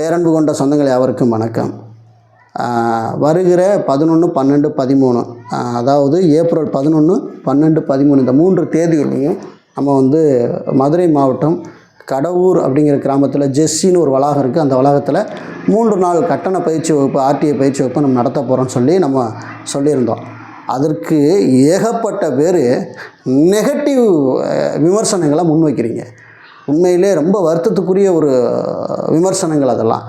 பேரன்பு கொண்ட சொந்தங்கள் யாவருக்கும் வணக்கம். வருகிற பதினொன்று பன்னெண்டு பதிமூணு அதாவது ஏப்ரல் பதினொன்று பன்னெண்டு பதிமூணு இந்த மூன்று தேதிகளையும் நம்ம வந்து மதுரை மாவட்டம் கடவுர் அப்படிங்கிற கிராமத்தில் ஜெஸ்ஸின்னு ஒரு வளாகம் இருக்குது அந்த வளாகத்தில் மூன்று நாள் கட்டண பயிற்சி வகுப்பு ஆர்டிஐ பயிற்சி வகுப்பு நம்ம நடத்த போகிறோம்னு சொல்லி நம்ம சொல்லியிருந்தோம். அதற்கு ஏகப்பட்ட பேர் நெகட்டிவ் விமர்சனங்களை முன்வைக்கிறீங்க. உண்மையிலே ரொம்ப வருத்தத்துக்குரிய ஒரு விமர்சனங்கள் அதெல்லாம்.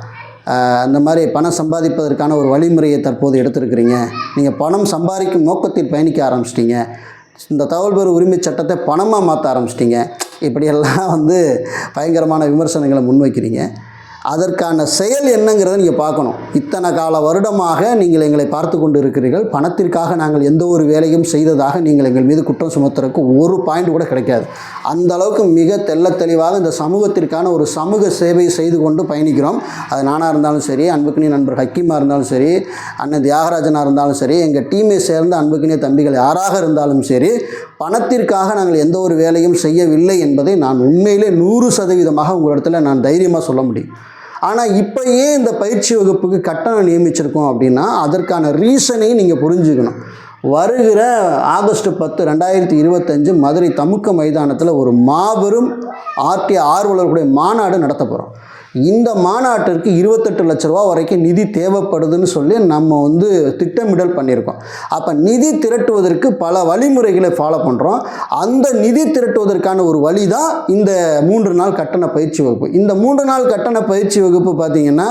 அந்த இந்த மாதிரி பணம் சம்பாதிப்பதற்கான ஒரு வழிமுறையை தற்போது எடுத்திருக்கிறீங்க. நீங்கள் பணம் சம்பாதிக்கும் நோக்கத்தில் பயணிக்க ஆரம்பிச்சிட்டிங்க. இந்த தகவல் பெறு உரிமை சட்டத்தை பணமாக மாற்ற ஆரம்பிச்சிட்டீங்க. இப்படியெல்லாம் வந்து பயங்கரமான விமர்சனங்களை முன்வைக்கிறீங்க. அதற்கான செயல் என்னங்கிறத நீங்கள் பார்க்கணும். இத்தனை கால வருடமாக நீங்கள் எங்களை பார்த்து கொண்டு இருக்கிறீர்கள் பணத்திற்காக நாங்கள் எந்த ஒரு வேலையும் செய்ததாக நீங்கள் எங்கள் மீது குற்றம் சுமத்துறதுக்கு ஒரு பாயிண்ட் கூட கிடைக்காது. அந்த அளவுக்கு மிக தெள்ளத் தெளிவாக இந்த சமூகத்திற்கான ஒரு சமூக சேவை செய்து கொண்டு பயணிக்கிறோம். அது நானாக இருந்தாலும் சரி அன்புக்குனே நண்பர் ஹக்கீமாக இருந்தாலும் சரி அண்ணன் தியாகராஜனாக இருந்தாலும் சரி எங்கள் டீமை சேர்ந்த அன்புக்கினிய தம்பிகள் யாராக இருந்தாலும் சரி பணத்திற்காக நாங்கள் எந்த ஒரு வேலையும் செய்யவில்லை என்பதை நான் உண்மையிலே நூறு சதவீதமாக உங்களிடத்தில் நான் தைரியமாக சொல்ல முடியும். ஆனால் இப்போ ஏன் இந்த பயிற்சி வகுப்புக்கு கட்டணம் நியமிச்சிருக்கோம் அப்படின்னா அதற்கான ரீசனையும் நீங்கள் புரிஞ்சுக்கணும். வருகிற ஆகஸ்ட் பத்து ரெண்டாயிரத்தி இருபத்தஞ்சு மதுரை தமுக்க மைதானத்தில் ஒரு மாபெரும் ஆர்டி ஆர்வலர்களுடைய மாநாடு நடத்த போகிறோம் இந்த மாநாட்டிற்கு இருபத்தெட்டு லட்ச ரூபா வரைக்கும் நிதி தேவைப்படுதுன்னு சொல்லி நம்ம வந்து திட்டமிடல் பண்ணியிருக்கோம். அப்போ நிதி திரட்டுவதற்கு பல வழிமுறைகளை ஃபாலோ பண்ணுறோம் அந்த நிதி திரட்டுவதற்கான ஒரு வழி தான் இந்த மூன்று நாள் கட்டண பயிற்சி வகுப்பு. இந்த மூன்று நாள் கட்டண பயிற்சி வகுப்பு பார்த்திங்கன்னா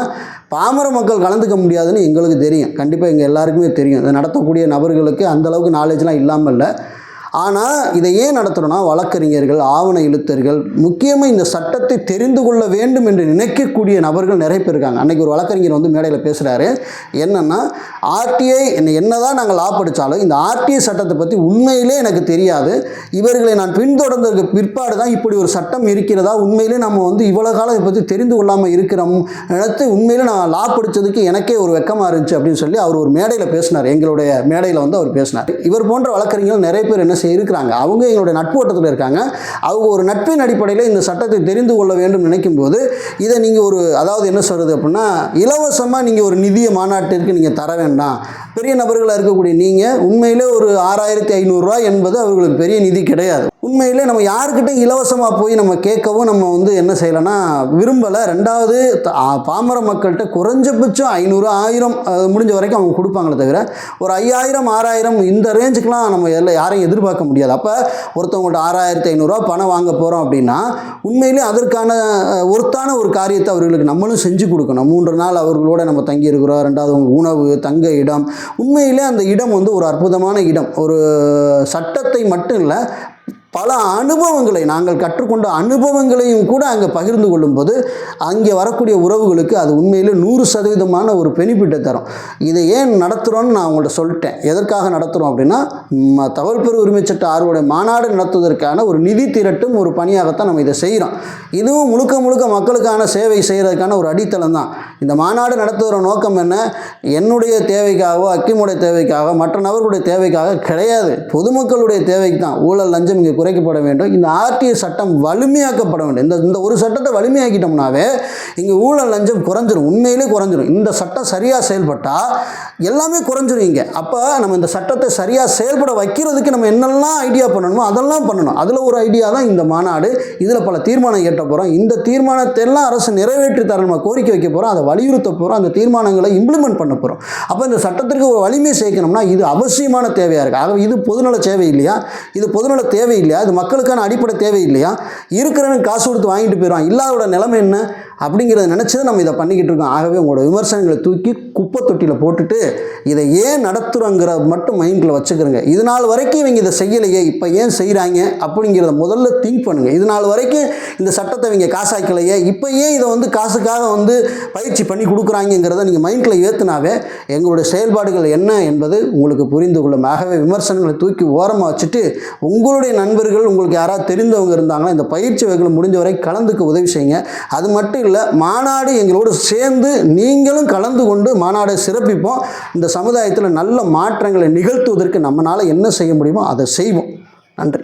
பாமர மக்கள் கலந்துக்க முடியாதுன்னு எங்களுக்கு தெரியும். கண்டிப்பாக எங்கள் எல்லாருக்குமே தெரியும். அதை நடத்தக்கூடிய நபர்களுக்கு அந்தளவுக்கு நாலேஜ்லாம் இல்லாமல் இல்லை ஆனால் இதை ஏன் நடத்துகிறோன்னா வழக்கறிஞர்கள் ஆவண எழுத்தர்கள் முக்கியமாக இந்த சட்டத்தை தெரிந்து கொள்ள வேண்டும் என்று நினைக்கக்கூடிய நபர்கள் நிறைய பேர் இருக்காங்க. அன்றைக்கி ஒரு வழக்கறிஞர் வந்து மேடையில் பேசுகிறாரு என்னென்னா ஆர்டிஐ என்ன என்னதான் நாங்கள் லா படித்தாலும் இந்த ஆர்டிஐ சட்டத்தை பற்றி உண்மையிலே எனக்கு தெரியாது. இவர்களை நான் பின்தொடர்ந்ததுக்கு பிற்பாடு தான் இப்படி ஒரு சட்டம் இருக்கிறதா? உண்மையிலே நம்ம வந்து இவ்வளோ காலம் இதை பற்றி தெரிந்து கொள்ளாமல் இருக்கிறோம். நினைத்து உண்மையிலே நான் லா படித்ததுக்கு எனக்கே ஒரு வெக்கமாக இருந்துச்சு அப்படின்னு சொல்லி அவர் ஒரு மேடையில் பேசினார். எங்களுடைய மேடையில் வந்து அவர் பேசினார். இவர் போன்ற வழக்கறிஞர்கள் நிறைய பேர் என்ன செய்ய இருக்கிறாங்க. அவங்க எங்களுடைய நட்பு வட்டத்தில் இருக்காங்க. அவங்க ஒரு நட்பின் அடிப்படையில் இந்த சட்டத்தை தெரிந்து கொள்ள வேண்டும் நினைக்கும் போது இதை நீங்கள் ஒரு அதாவது என்ன சொல்கிறது அப்படின்னா இலவசமாக நீங்கள் ஒரு நிதிய மாநாட்டிற்கு நீங்கள் தர வேண்டாம். பெரிய நபர்களாக இருக்கக்கூடிய நீங்கள் உண்மையிலே ஒரு ஆறாயிரத்தி ஐநூறுரூவா என்பது அவர்களுக்கு பெரிய நிதி கிடையாது. உண்மையிலே நம்ம யாருக்கிட்ட இலவசமாக போய் நம்ம கேட்கவும் நம்ம வந்து என்ன செய்யலைன்னா விரும்பலை. ரெண்டாவது பாமர மக்கள்கிட்ட குறைஞ்சபட்சம் ஐநூறு ஆயிரம் முடிஞ்ச வரைக்கும் அவங்க கொடுப்பாங்களே தவிர ஒரு ஐயாயிரம் ஆறாயிரம் இந்த ரேஞ்சுக்கெலாம் நம்ம எல்லாம் யாரையும் எதிர்பார்க்க முடியாது. அப்போ ஒருத்தவங்கள்ட்ட ஆறாயிரத்தி ஐநூறுரூவா பணம் வாங்க போகிறோம் அப்படின்னா உண்மையிலே அதற்கான ஒருத்தான ஒரு காரியத்தை அவர்களுக்கு நம்மளும் செஞ்சு கொடுக்கணும். மூன்று நாள் அவர்களோட நம்ம தங்கி இருக்கிறோம் ரெண்டாவது அவங்க உணவு தங்க இடம். உண்மையிலே அந்த இடம் வந்து ஒரு அற்புதமான இடம். ஒரு சட்டத்தை மட்டும் இல்லை பல அனுபவங்களை நாங்கள் கற்றுக்கொண்ட அனுபவங்களையும் கூட அங்கே பகிர்ந்து கொள்ளும்போது அங்கே வரக்கூடிய உறவுகளுக்கு அது உண்மையிலே நூறு சதவீதமான ஒரு பெனிஃபிட்டை தரும். இதை ஏன் நடத்துகிறோன்னு நான் உங்கள்கிட்ட சொல்லிட்டேன். எதற்காக நடத்துகிறோம் அப்படின்னா ம, உரிமை சட்ட ஆர்வடைய மாநாடு நடத்துவதற்கான ஒரு நிதி திரட்டும் ஒரு பணியாகத்தான் நம்ம இதை செய்கிறோம் இதுவும் முழுக்க முழுக்க மக்களுக்கான சேவை செய்கிறதுக்கான ஒரு அடித்தளம் தான். இந்த மாநாடு நடத்துகிற நோக்கம் என்ன? என்னுடைய தேவைக்காகவோ அக்கிமுடைய தேவைக்காக மற்ற நபர்களுடைய தேவைக்காக கிடையாது. பொதுமக்களுடைய தேவைக்கு தான். ஊழல் லஞ்சம் இங்கே குறைக்கப்பட வேண்டும். இந்த ஆர்டிஐ சட்டம் வலிமையாக்கப்பட வேண்டும். இந்த இந்த ஒரு சட்டத்தை வலிமையாக்கிட்டோம்னாவே இங்கே ஊழல் லஞ்சம் குறைஞ்சிரும். உண்மையிலே குறைஞ்சிரும். இந்த சட்டம் சரியாக செயல்பட்டால் எல்லாமே குறைஞ்சிரும் இங்கே. அப்போ நம்ம இந்த சட்டத்தை சரியாக செயல்பட வைக்கிறதுக்கு நம்ம என்னெல்லாம் ஐடியா பண்ணணுமோ அதெல்லாம் பண்ணணும். அதில் ஒரு ஐடியா தான் இந்த மாநாடு. இதில் பல தீர்மானம் ஏற்ற போகிறோம் இந்த தீர்மானத்தை எல்லாம் அரசு நிறைவேற்றி தர நம்ம கோரிக்கை வைக்க போகிறோம் அதை வலியுறுத்த போகிறோம் அந்த தீர்மானங்களை இம்ப்ளிமெண்ட் பண்ண போகிறோம் அப்போ இந்த சட்டத்திற்கு ஒரு வலிமை சேர்க்கணும்னா இது அவசியமான தேவையாக இருக்குது ஆகவே இது பொதுநல தேவை இல்லையா? இது பொதுநல தேவை இல்லையா? இது மக்களுக்கான அடிப்படை தேவை இல்லையா இருக்கிறன்னு காசு கொடுத்து வாங்கிட்டு போயிடுவான். இல்லாதோட நிலைமை என்ன? அப்படிங்கிறத நினச்சது நம்ம இதை பண்ணிக்கிட்டு இருக்கோம். ஆகவே உங்களோட விமர்சனங்களை தூக்கி குப்பை தொட்டியில் போட்டுட்டு இதை ஏன் நடத்துகிறோங்கிறத மட்டும் மைண்டில் வச்சுக்கிறோங்க. இது நாள் வரைக்கும் இவங்க இதை செய்யலையே இப்போ ஏன் செய்கிறாங்க அப்படிங்கிறத முதல்ல திங்க் பண்ணுங்கள் இது நாள் வரைக்கும் இந்த சட்டத்தை இவங்க காசாக்கலையே இப்போ ஏன் இதை வந்து காசுக்காக வந்து பயிற்சி பண்ணி கொடுக்குறாங்கங்கிறத நீங்கள் மைண்டில் ஏற்றுனாவே எங்களுடைய செயல்பாடுகள் என்ன என்பது உங்களுக்கு புரிந்து கொள்ளும். ஆகவே விமர்சனங்களை தூக்கி ஓரமாக வச்சுட்டு உங்களுடைய நண்பர்கள் உங்களுக்கு யாராவது தெரிந்தவங்க இருந்தாங்கன்னா இந்த பயிற்சி வகைகளை முடிஞ்ச வரை கலந்துக்கு உதவி செய்யுங்க. அது மட்டும் இல்லை மாநாடு எங்களோடு சேர்ந்து நீங்களும் கலந்து கொண்டு மாநாடை சிறப்பிப்போம். இந்த சமுதாயத்தில் நல்ல மாற்றங்களை நிகழ்த்துவதற்கு நம்மளால் என்ன செய்ய முடியுமோ அதை செய்வோம். நன்றி.